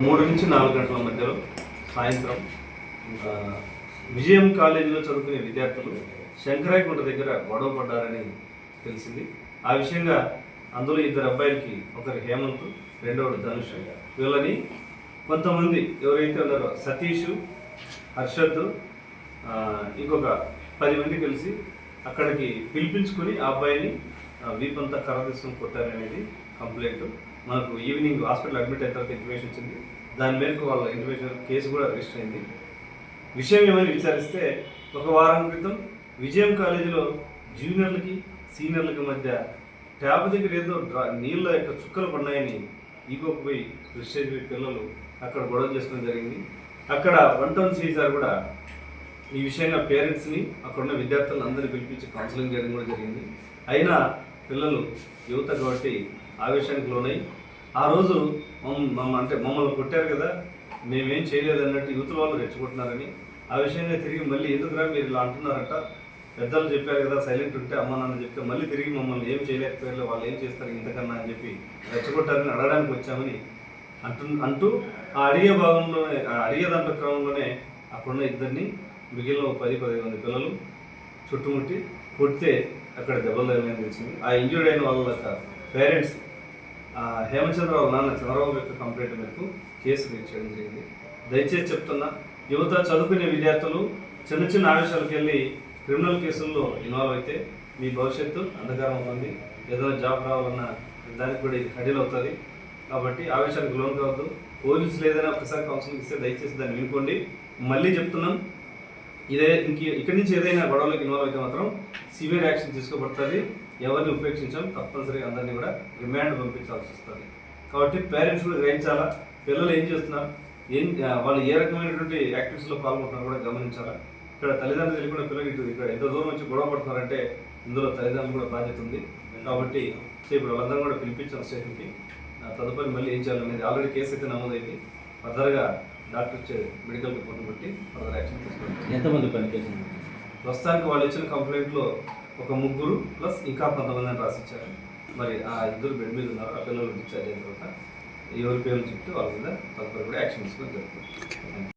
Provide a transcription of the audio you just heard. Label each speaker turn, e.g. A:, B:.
A: మూడు నుంచి నాలుగు గంటల మధ్యలో సాయంత్రం విజయం కాలేజీలో చదువుకునే విద్యార్థులు శంకరాయకుంట దగ్గర గొడవ పడ్డారని తెలిసింది. ఆ విషయంగా అందులో ఇద్దరు అబ్బాయిలకి ఒకరు హేమంత్ రెండవడు ధనుష్ వీళ్ళని కొంతమంది ఎవరైతే ఉన్నారో సతీష్ హర్షద్ ఇంకొక పది మంది కలిసి అక్కడికి పిలిపించుకుని ఆ అబ్బాయిని వీపంతా కర్ర కొట్టారనేది కంప్లైంట్. మనకు ఈవినింగ్ హాస్పిటల్ అడ్మిట్ అయిన తర్వాత ఇన్ఫర్మేషన్ వచ్చింది. దాని మేరకు వాళ్ళ ఇన్ఫర్మేషన్ కేసు కూడా రిజిస్టర్ అయింది. విషయం ఏమని విచారిస్తే ఒక వారం క్రితం విజయం కాలేజీలో జూనియర్లకి సీనియర్లకి మధ్య ట్యాబ్ దగ్గర ఏదో డ్రా నీళ్ళ యొక్క చుక్కలు పడినాయని ఈగోకు పోయి క్రిస్టియన్ పిల్లలు అక్కడ గొడవ చేసుకోవడం జరిగింది. అక్కడ వన్ టౌన్ సిఐ కూడా ఈ విషయంగా పేరెంట్స్ని అక్కడ ఉన్న విద్యార్థులను అందరినీ పిలిపించి కౌన్సిలింగ్ చేయడం కూడా జరిగింది. అయినా పిల్లలు యువత కాబట్టి ఆవేశానికి లోనై ఆ రోజు మమ్మ- మమ్మ అంటే మమ్మల్ని కొట్టారు కదా మేమేం చేయలేదు అన్నట్టు యువత వాళ్ళు రెచ్చగొట్టినారని ఆ విషయంగా తిరిగి మళ్ళీ ఎందుకురా మీరు ఇలా అంటున్నారట? పెద్దలు చెప్పారు కదా సైలెంట్ ఉంటే అమ్మ నాన్న చెప్తే మళ్ళీ తిరిగి మమ్మల్ని ఏం చేయలేకపోయారు వాళ్ళు ఏం చేస్తారు ఇంతకన్నా అని చెప్పి రెచ్చగొట్టారని అడగడానికి వచ్చామని అంటు అంటూ ఆ అడిగే భాగంలోనే ఆ అడిగే దాంట్లో క్రమంలోనే అక్కడున్న ఇద్దరిని మిగిలిన పది పదిహేను మంది పిల్లలు చుట్టుముట్టి కొడితే అక్కడ దెబ్బలు తగిలిందని తెలిసింది. ఆ ఇంజూర్డ్ అయిన వాళ్ళ పేరెంట్స్ హేమచంద్ర వాళ్ళ నాన్న చంద్రబాబు యొక్క కంప్లైంట్ మేరకు కేసు రిజిస్టర్ చేయడం జరిగింది. దయచేసి చెప్తున్నా యువత చదువుకునే విద్యార్థులు చిన్న చిన్న ఆవేశాలకు వెళ్ళి క్రిమినల్ కేసుల్లో ఇన్వాల్వ్ అయితే మీ భవిష్యత్తు అంధకారం అవుతుంది. ఏదైనా జాబ్ రావాలన్న దానికి కూడా ఇది కఠిన అవుతుంది. కాబట్టి ఆవేశానికి లోన్ కావద్దు. పోలీసులు ఏదైనా ఒకసారి కౌన్సిలింగ్ ఇస్తే దయచేసి దాన్ని వినుకోండి. మళ్ళీ చెప్తున్నాం ఇదే ఇంక ఇక్కడి నుంచి ఏదైనా గొడవలకు ఇన్వాల్వ్ అయితే మాత్రం సివియర్ యాక్షన్ తీసుకోబడుతుంది. ఎవరిని ఉపేక్షించాం తప్పనిసరిగా అందరినీ కూడా రిమాండ్ పంపించాల్సి వస్తుంది. కాబట్టి పేరెంట్స్ కూడా గ్రహించాలా? పిల్లలు ఏం చేస్తున్నారు? ఏం వాళ్ళు ఏ రకమైనటువంటి యాక్టివిటీస్లో పాల్గొంటున్నారు కూడా గమనించాలా? ఇక్కడ తల్లిదండ్రులు తెలియకుండా పిల్లలు ఇటు ఇక్కడ ఎంత దూరం వచ్చి గొడవ పడుతున్నారంటే ఇందులో తల్లిదండ్రులు కూడా బాధ్యత ఉంది. కాబట్టి సో ఇప్పుడు వాళ్ళందరూ కూడా పిలిపించాలి స్టేషన్కి. తదుపరి మళ్ళీ ఏం చేయాలనేది ఆల్రెడీ కేసు అయితే నమోదైంది. ఫర్దర్గా డాక్టర్ ఇచ్చే మెడికల్ రిపోర్ట్ని బట్టి ఫర్దర్ యాక్షన్ తీసుకుంటారు
B: ఎంతమంది పనిచేసింది
A: ప్రస్తుతానికి వాళ్ళు ఇచ్చిన కంప్లైంట్లో ఒక ముగ్గురు ప్లస్ ఇంకా కొంతమంది అని రాసిచ్చారు. మరి ఆ ఇద్దరు బెడ్ మీద ఉన్నారు ఆ పిల్లలు డిశ్చార్జ్ అయిన తర్వాత ఎవరి పేర్లు చెప్తే వాళ్ళ మీద తదుపరి కూడా యాక్షన్ తీసుకొని జరుగుతుంది